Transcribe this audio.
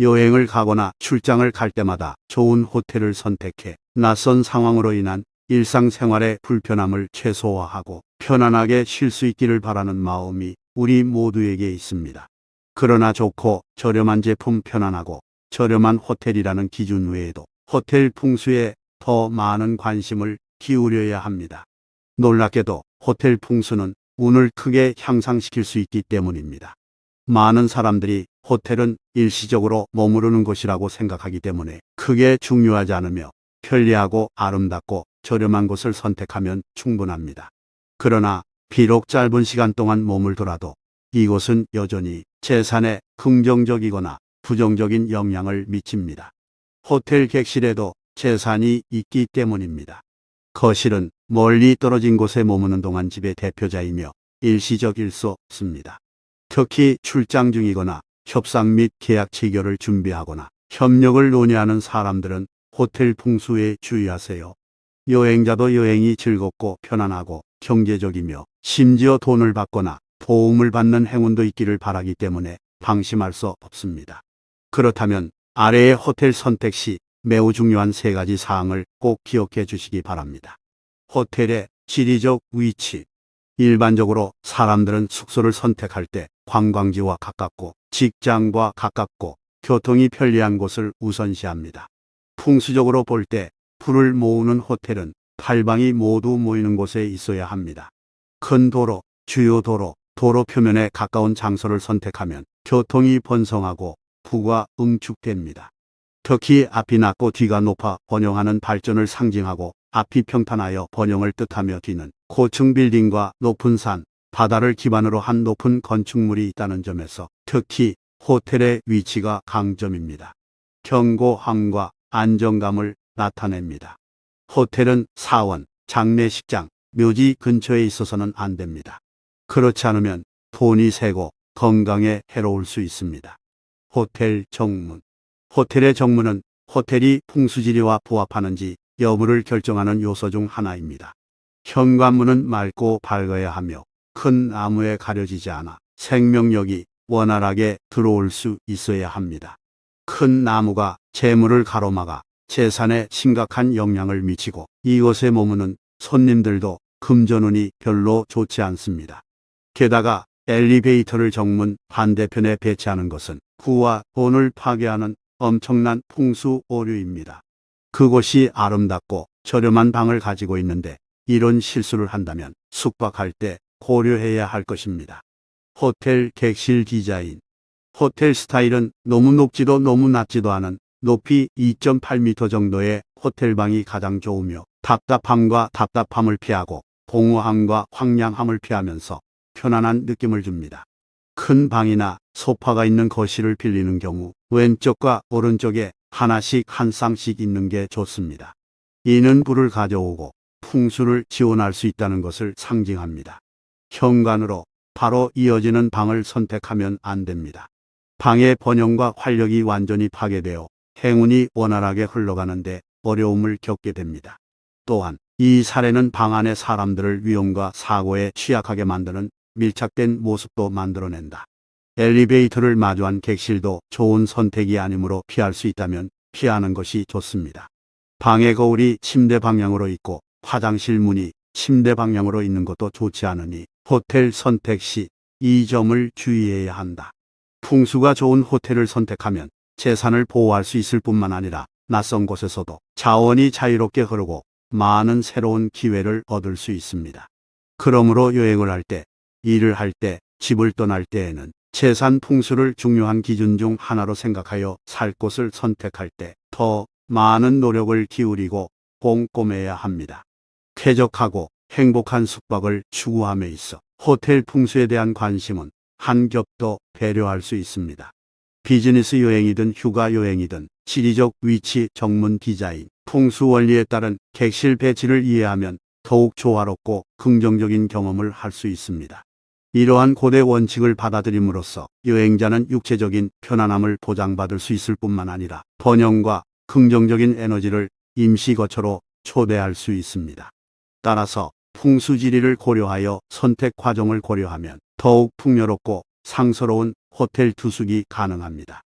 여행을 가거나 출장을 갈 때마다 좋은 호텔을 선택해 낯선 상황으로 인한 일상생활의 불편함을 최소화하고 편안하게 쉴 수 있기를 바라는 마음이 우리 모두에게 있습니다. 그러나 좋고 저렴한 제품 편안하고 저렴한 호텔이라는 기준 외에도 호텔 풍수에 더 많은 관심을 기울여야 합니다. 놀랍게도 호텔 풍수는 운을 크게 향상시킬 수 있기 때문입니다. 많은 사람들이 호텔은 일시적으로 머무르는 곳이라고 생각하기 때문에 크게 중요하지 않으며 편리하고 아름답고 저렴한 곳을 선택하면 충분합니다. 그러나 비록 짧은 시간 동안 머물더라도 이곳은 여전히 재산에 긍정적이거나 부정적인 영향을 미칩니다. 호텔 객실에도 재산이 있기 때문입니다. 거실은 멀리 떨어진 곳에 머무는 동안 집의 대표자이며 일시적일 수 없습니다. 특히 출장 중이거나 협상 및 계약 체결을 준비하거나 협력을 논의하는 사람들은 호텔 풍수에 주의하세요. 여행자도 여행이 즐겁고 편안하고 경제적이며 심지어 돈을 받거나 도움을 받는 행운도 있기를 바라기 때문에 방심할 수 없습니다. 그렇다면 아래의 호텔 선택 시 매우 중요한 세 가지 사항을 꼭 기억해 주시기 바랍니다. 호텔의 지리적 위치. 일반적으로 사람들은 숙소를 선택할 때 관광지와 가깝고 직장과 가깝고 교통이 편리한 곳을 우선시합니다. 풍수적으로 볼 때 풀을 모으는 호텔은 팔방이 모두 모이는 곳에 있어야 합니다. 큰 도로, 주요 도로, 도로 표면에 가까운 장소를 선택하면 교통이 번성하고 부가 응축됩니다. 특히 앞이 낮고 뒤가 높아 번영하는 발전을 상징하고 앞이 평탄하여 번영을 뜻하며 뒤는 고층 빌딩과 높은 산, 바다를 기반으로 한 높은 건축물이 있다는 점에서 특히 호텔의 위치가 강점입니다. 경고함과 안정감을 나타냅니다. 호텔은 사원, 장례식장, 묘지 근처에 있어서는 안 됩니다. 그렇지 않으면 돈이 새고 건강에 해로울 수 있습니다. 호텔 정문. 호텔의 정문은 호텔이 풍수지리와 부합하는지 여부를 결정하는 요소 중 하나입니다. 현관문은 맑고 밝아야 하며 큰 나무에 가려지지 않아 생명력이 원활하게 들어올 수 있어야 합니다. 큰 나무가 재물을 가로막아 재산에 심각한 영향을 미치고 이곳에 머무는 손님들도 금전운이 별로 좋지 않습니다. 게다가 엘리베이터를 정문 반대편에 배치하는 것은 구와 돈을 파괴하는 엄청난 풍수 오류입니다. 그곳이 아름답고 저렴한 방을 가지고 있는데 이런 실수를 한다면 숙박할 때 고려해야 할 것입니다. 호텔 객실 디자인. 호텔 스타일은 너무 높지도 너무 낮지도 않은 높이 2.8m 정도의 호텔방이 가장 좋으며 답답함과 답답함을 피하고 공허함과 황량함을 피하면서 편안한 느낌을 줍니다. 큰 방이나 소파가 있는 거실을 빌리는 경우 왼쪽과 오른쪽에 하나씩 한 쌍씩 있는 게 좋습니다. 이는 불을 가져오고 풍수를 지원할 수 있다는 것을 상징합니다. 현관으로 바로 이어지는 방을 선택하면 안 됩니다. 방의 번영과 활력이 완전히 파괴되어 행운이 원활하게 흘러가는데 어려움을 겪게 됩니다. 또한 이 사례는 방 안의 사람들을 위험과 사고에 취약하게 만드는 밀착된 모습도 만들어낸다. 엘리베이터를 마주한 객실도 좋은 선택이 아니므로 피할 수 있다면 피하는 것이 좋습니다. 방의 거울이 침대 방향으로 있고 화장실 문이 침대 방향으로 있는 것도 좋지 않으니 호텔 선택 시 이 점을 주의해야 한다. 풍수가 좋은 호텔을 선택하면 재산을 보호할 수 있을 뿐만 아니라 낯선 곳에서도 자원이 자유롭게 흐르고 많은 새로운 기회를 얻을 수 있습니다. 그러므로 여행을 할 때, 일을 할 때, 집을 떠날 때에는 재산 풍수를 중요한 기준 중 하나로 생각하여 살 곳을 선택할 때 더 많은 노력을 기울이고 꼼꼼해야 합니다. 쾌적하고 행복한 숙박을 추구함에 있어 호텔 풍수에 대한 관심은 한 겹도 배려할 수 있습니다. 비즈니스 여행이든 휴가 여행이든 지리적 위치, 정문 디자인, 풍수 원리에 따른 객실 배치를 이해하면 더욱 조화롭고 긍정적인 경험을 할 수 있습니다. 이러한 고대 원칙을 받아들임으로써 여행자는 육체적인 편안함을 보장받을 수 있을 뿐만 아니라 번영과 긍정적인 에너지를 임시 거처로 초대할 수 있습니다. 따라서 풍수지리를 고려하여 선택 과정을 고려하면 더욱 풍요롭고 상서로운 호텔 투숙이 가능합니다.